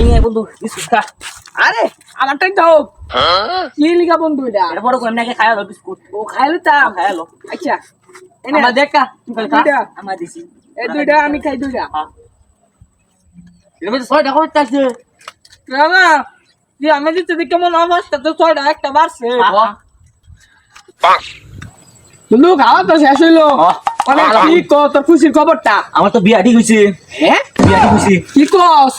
এই বন্ধু বিস্কুট খা আরে আমারটাই দাও। কি লিখা বন্ধু এটা। এটা বড় কই নাকি খায়া বিস্কুট। ও খাইলে তা। খায়া আচ্ছা আমার দেখা তুই খা। আমার দিছি। এই দুইটা আমি খাই দুইটা। এটা মধ্যে ছয় টাকা হচ্ছে আছে না যে আমি দিতে দেখে কেমন অবস্থা তো ছয়টা একটা বাড়ছে। বন্ধু খাওয়া তো শেষ হইল। মানে কি তোর খুশির খবরটা? আমার তো বিয়া ঠিক হ্যাঁ? বিয়া ঠিক কি কস?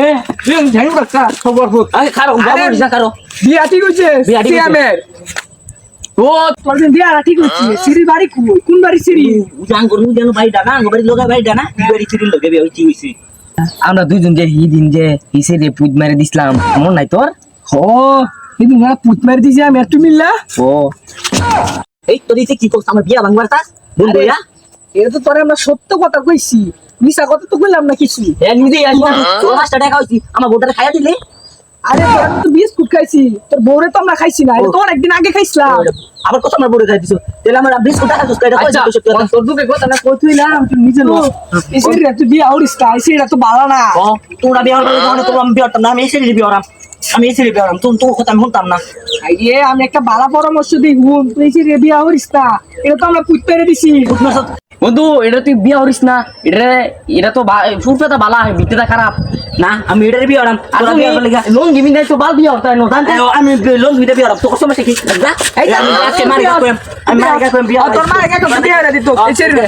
হ্যাঁ তুই ঝাড়ু রাখা খবর হোক। আরে খারো বাবা দিছা খারো বিয়া ঠিক হইছে বিয়া ঠিক হইছে। সিয়ামের। ও তোর দিন বিয়া ঠিক হইছে সিঁড়ি বাড়ি কই কোন বাড়ি সিঁড়ি? উজান করু যেন ভাই ডানা গোবারি লগা ভাই ডানা বিবারি চিরি লগে বিয়া হইছি হইছে। আমরা দুইজন যে হি দিন যে হিসে রে পুজ মারে দিছিলাম মন নাই তোর? না পুত মারি দিছি আমি একটু মিললা। ও। এই তোর কি করছ আমার বিয়া ভাঙবার তাস বন্ধু এটা তো তোরে আমরা সত্য কথা কইছি। মিছা কথা তো কইলাম না কিছু। হ্যাঁ নিজে তোর পাঁচটা টাকা হইছি আমার বোটারে খাইয়া দিলে। আরে তোরা তো বিস্কুট খাইছি। তোর বউরে তো আমরা খাইছি না অনেকদিন আগে খাইছিলাম। আবার কত আমার বোরে খাই দিছো তাহলে আমার বিস্কুট টাকা দিছো এটা কইছো তোর তোর দুকে কথা না কই তুই না নিজে লো এসে রে তুই বিয়া তা এসে এটা তো ভালো না। ও তোমরা বিয়া হলে যখন তোমরা আমি বিয়া হতাম না আমি এসে বিয়া হলাম আমি এসে বিয়া হলাম তুমি তোমার কথা আমি শুনতাম না। আইয়ে আমি একটা ভালো পরামর্শ দিই হুন তুই এসে রে বিয়া হরিস তা এটা তো আমরা পুত পেরে দিছি। বন্ধু এটা তুই বিয়া হরিস না। এটা এটা তো ফুরফেটা বালা ভিতরেটা খারাপ। না আমি এটার বিয়া হলাম আর বিয়া লোন দিবি নাই তো বাল বিয়া হতাই নো আমি লোন দিতে বিয়া হলাম তো কষ্ট মাসে কি? এই আমি মারি গাকুম গাকুম বিয়া তোর মারি তো বিয়া দিত এসে রে